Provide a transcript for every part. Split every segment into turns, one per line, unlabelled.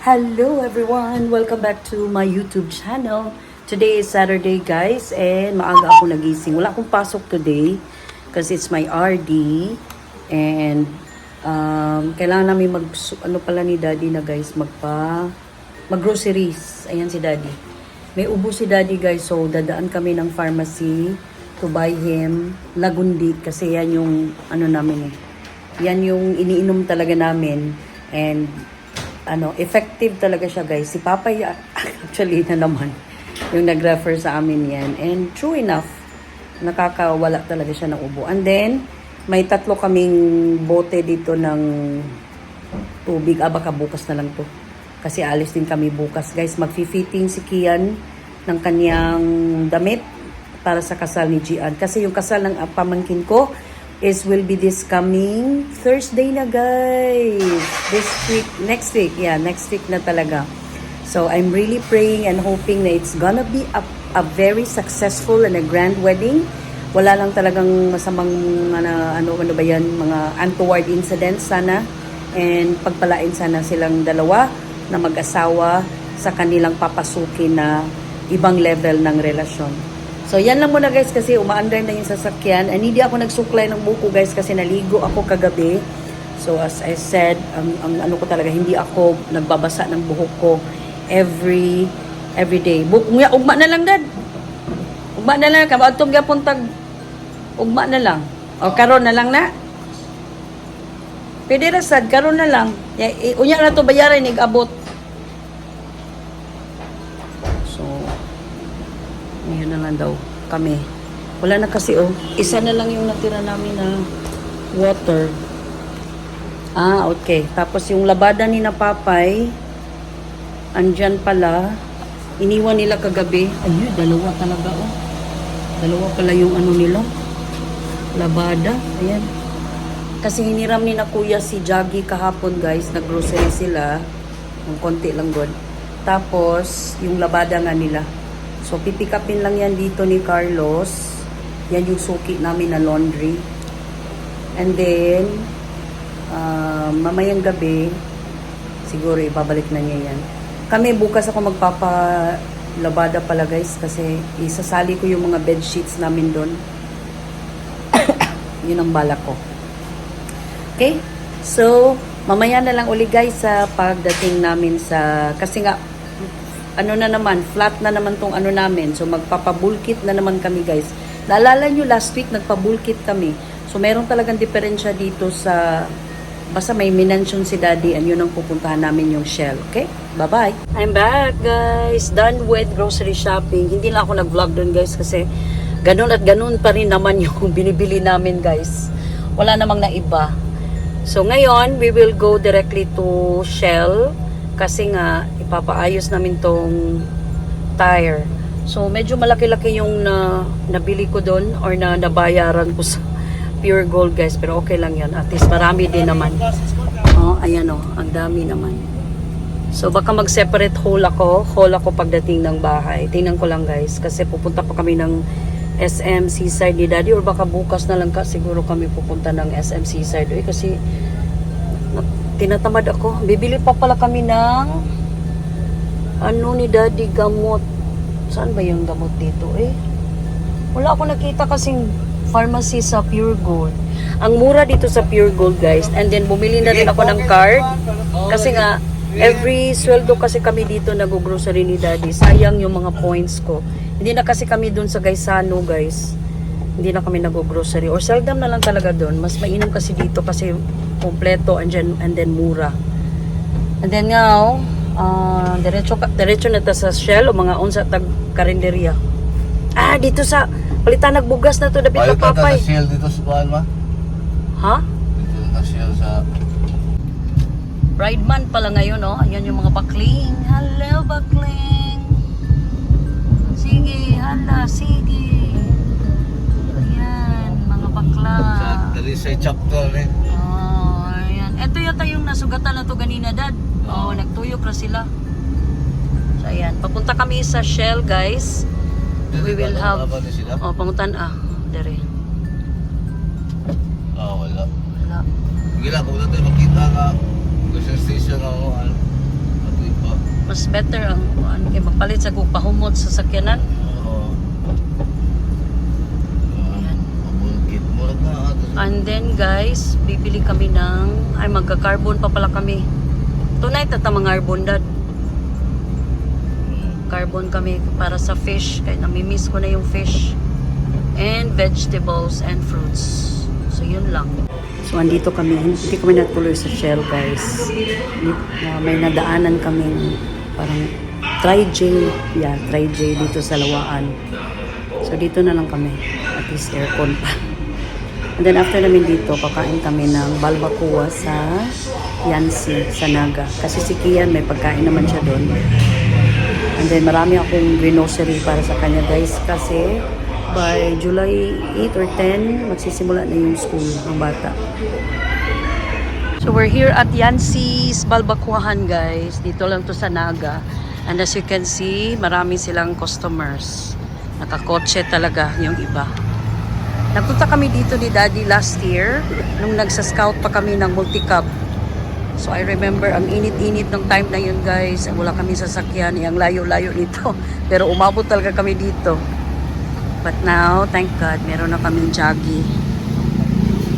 Hello everyone! Welcome back to my YouTube channel. Today is Saturday guys and maaga ako nagising. Wala akong pasok today kasi it's my RD and um, kailangan namin mag ano pala ni daddy na guys magpa mag groceries. Ayan si daddy. May ubo si daddy guys so dadaan kami ng pharmacy to buy him lagundi kasi yan yung ano namin eh. Yan yung iniinom talaga namin and ano, effective talaga siya guys. Si Papa actually na naman yung nag-refer sa amin yan. And true enough, nakakawala talaga siya ng ubo. And then, may tatlo kaming bote dito ng tubig. Ah, baka bukas na lang to. Kasi alis din kami bukas. Guys, magfi-fitting si Kian ng kanyang damit para sa kasal ni Gian. Kasi yung kasal ng pamangkin ko is will be this coming Thursday na guys. This week, next week. Yeah, next week na talaga. So I'm really praying and hoping na it's gonna be a, a very successful and a grand wedding. Wala lang talagang masamang ano, ano, ano ba yan, mga untoward incidents sana. And pagpalain sana silang dalawa na mag-asawa sa kanilang papasukin na ibang level ng relasyon. So, yan lang muna guys kasi umaandar na yung sasakyan. And hindi ako nagsuklay ng buko guys kasi naligo ako kagabi. So, as I said, ang, ang ano ko talaga, hindi ako nagbabasa ng buhok ko every every day. Buk nga, ugma na lang dad. Ugma na lang. Kabaatong gapon tag ugma na lang. O karon na lang na. Pwede ra sad, karon na lang. Ya, unya na to bayaran ig-abot. So, ngayon na lang daw kami. Wala na kasi oh. Isa na lang yung natira namin na water. Ah, okay. Tapos yung labada ni na papay, andyan pala. Iniwan nila kagabi. Ayun, dalawa talaga oh. Dalawa pala yung ano nila. Labada. Ayan. Kasi hiniram ni na kuya si Jaggy kahapon guys. Naggrocery sila. Yung konti lang good. Tapos, yung labada nga nila. So, pipikapin lang yan dito ni Carlos. Yan yung suki namin na laundry. And then, ah, mamayang gabi, siguro ibabalik na niya yan. Kami bukas ako magpapa labada pala guys kasi isasali ko yung mga bed sheets namin doon. Yun ang balak ko. Okay? So, mamaya na lang uli guys sa pagdating namin sa kasi nga ano na naman, flat na naman tong ano namin. So, magpapabulkit na naman kami, guys. Naalala nyo, last week, nagpabulkit kami. So, meron talagang diferensya dito sa... Basta may minention si Daddy and yun ang pupuntahan namin yung Shell. Okay? Bye-bye! I'm back, guys! Done with grocery shopping. Hindi lang ako nag-vlog doon, guys, kasi ganun at ganun pa rin naman yung binibili namin, guys. Wala namang naiba. So, ngayon, we will go directly to Shell kasi nga ipapaayos namin tong tire. So medyo malaki-laki yung na nabili ko doon or na nabayaran ko sa Pure Gold guys, pero okay lang 'yan. At least marami din naman. Oh, ayan oh, ang dami naman. So baka mag-separate haul ako, haul ako pagdating ng bahay. Tingnan ko lang guys kasi pupunta pa kami ng SM Seaside ni Daddy or baka bukas na lang ka siguro kami pupunta ng SM Seaside eh, kasi na- tinatamad ako. Bibili pa pala kami ng ano ni Daddy gamot. Saan ba yung gamot dito eh? Wala ako nakita kasing pharmacy sa Pure Gold. Ang mura dito sa Pure Gold guys. And then bumili na rin ako ng card. Kasi nga, every sweldo kasi kami dito nag-grocery ni Daddy. Sayang yung mga points ko. Hindi na kasi kami dun sa Gaisano guys. Hindi na kami nag-grocery. Or seldom na lang talaga dun. Mas mainam kasi dito kasi kompleto and then, and then mura. And then now, uh, diretso, ka- diretso na ta sa Shell o mga unsa tag karinderya. Ah, dito sa palitan nagbugas na to
Payo ka
Papay.
na shell dito sa kuhan ma?
Ha?
Dito na shell sa...
Bride man pala ngayon, oh. Ayan yung mga bakling. Hello, bakling. Sige, hala, sige. Ayan, mga bakla.
Sa Dalisay chapter eh.
Ito yata yung nasugatan na to ganina, Dad. Oh, nagtuyok na sila. So, ayan. Papunta kami sa Shell, guys. We will have...
Ano?
Oh, pangutan ah. Dere.
Ah, wala.
Wala.
Lang, kung natin makita ka, Gas station ako, ano,
Mas better ang ano kay magpalit sa kung pahumot sa sakyanan.
Oo. Ah, Mabulkit mo na ato.
And then guys, bibili kami ng ay magka-carbon pa pala kami. Tonight at mga carbon dad. Carbon kami para sa fish kaya nami-miss ko na yung fish. And vegetables and fruits. So yun lang. So andito kami, hindi kami natuloy sa Shell guys. Uh, may nadaanan kaming parang try-J, yeah, try-J dito sa Lawaan. So dito na lang kami. At least aircon pa. And then after namin dito, kakain kami ng balbacoa sa Yansi, sa Naga. Kasi si Kian, may pagkain naman siya doon. And then marami akong grocery para sa kanya guys kasi by July 8 or 10, magsisimula na yung school ng bata. So we're here at Yansi's Balbakuahan guys. Dito lang to sa Naga. And as you can see, marami silang customers. Nakakotse talaga yung iba. Nagpunta kami dito ni Daddy last year nung nagsa-scout pa kami ng multi-cup. So I remember ang init-init ng time na yun guys. Wala kami sasakyan, ang layo-layo nito. Pero umabot talaga kami dito. But now, thank God, meron na kaming joggy.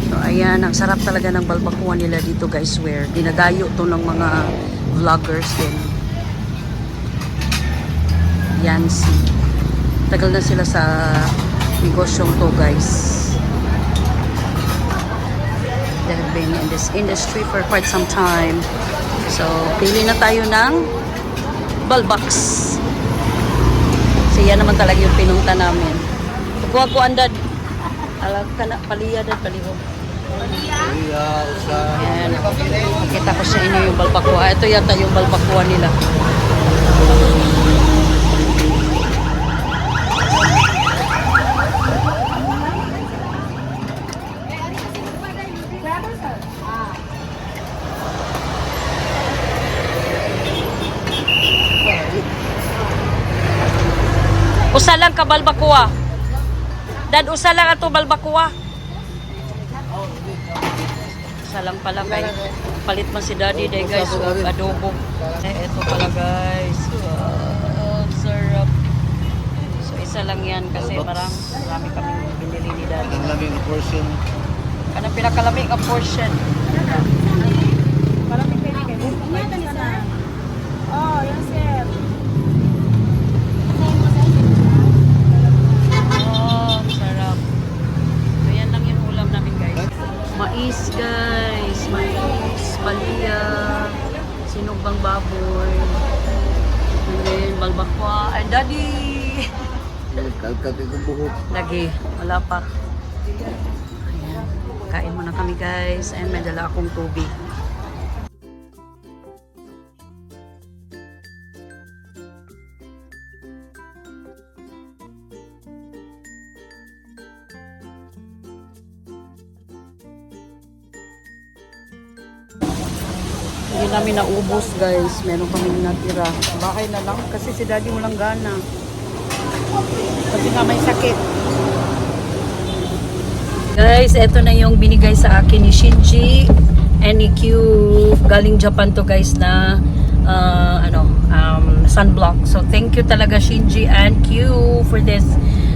So ayan, ang sarap talaga ng balbakuan nila dito guys where dinadayo to ng mga vloggers din. Yancy. Tagal na sila sa negosyong to guys. They have been in this industry for quite some time. So, pili na tayo ng balbox. So, yan naman talaga yung pinunta namin. Kuha ko andad. Alag ka na, paliya dad, palihog.
Iya, usa.
Ayan. Kita ko sa inyo yung balbakwa. Ito yata yung balbakwa nila. Usa lang ka balbakwa. Dad, usa lang ato balbakwa. Isa lang pala kay palit man si daddy day guys ug adobo. Eh ito pala guys. Wow, sarap. So isa lang yan kasi marami, marami kami binili ni daddy.
Ang laming portion.
Kanang pinakalamig ang portion.
Oh, yan sir.
Kalkat yung buhok.
Lagi, wala pa. Ayan. Kain muna kami guys. And may dala akong tubig. Hindi namin naubos guys. Meron kami natira. Bahay na lang kasi si daddy walang gana. Kasi nga may sakit. Guys, eto na yung binigay sa akin ni Shinji NEQ galing Japan to guys na uh, ano um, sunblock. So thank you talaga Shinji and Q for this.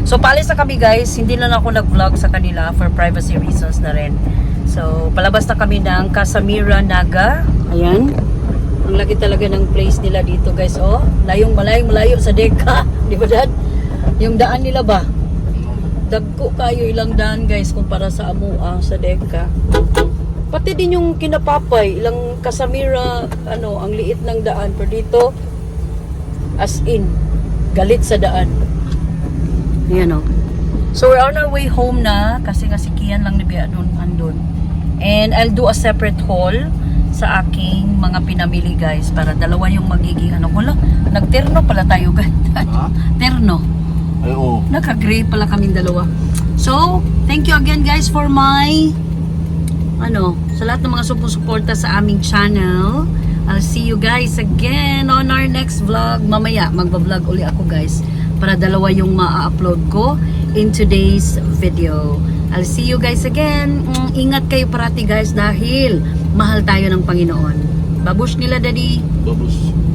So paalis na kami guys, hindi na ako nag-vlog sa kanila for privacy reasons na rin. So palabas na kami ng Casamira Naga. Ayan. Ang laki talaga ng place nila dito guys. Oh, layong malayong malayo sa Deka. Di ba dad? Yung daan nila ba? dagko kayo ilang daan guys kumpara sa Amua sa Deka. Pati din yung kinapapay, ilang kasamira, ano, ang liit ng daan. Pero dito, as in, galit sa daan. Yan o. So we're on our way home na kasi nga si Kian lang ni Bea doon andun. And I'll do a separate haul sa aking mga pinamili guys para dalawa yung magiging ano. Wala, nagterno pala tayo.
Ha?
Terno.
Oo.
Naka-gray pala kaming dalawa. So, thank you again guys for my ano, sa lahat ng mga sumusuporta sa aming channel. I'll see you guys again on our next vlog. Mamaya, magba-vlog uli ako guys para dalawa yung ma-upload ko in today's video. I'll see you guys again. Mm, ingat kayo parati guys dahil mahal tayo ng Panginoon. Babush nila, Daddy.
Babos.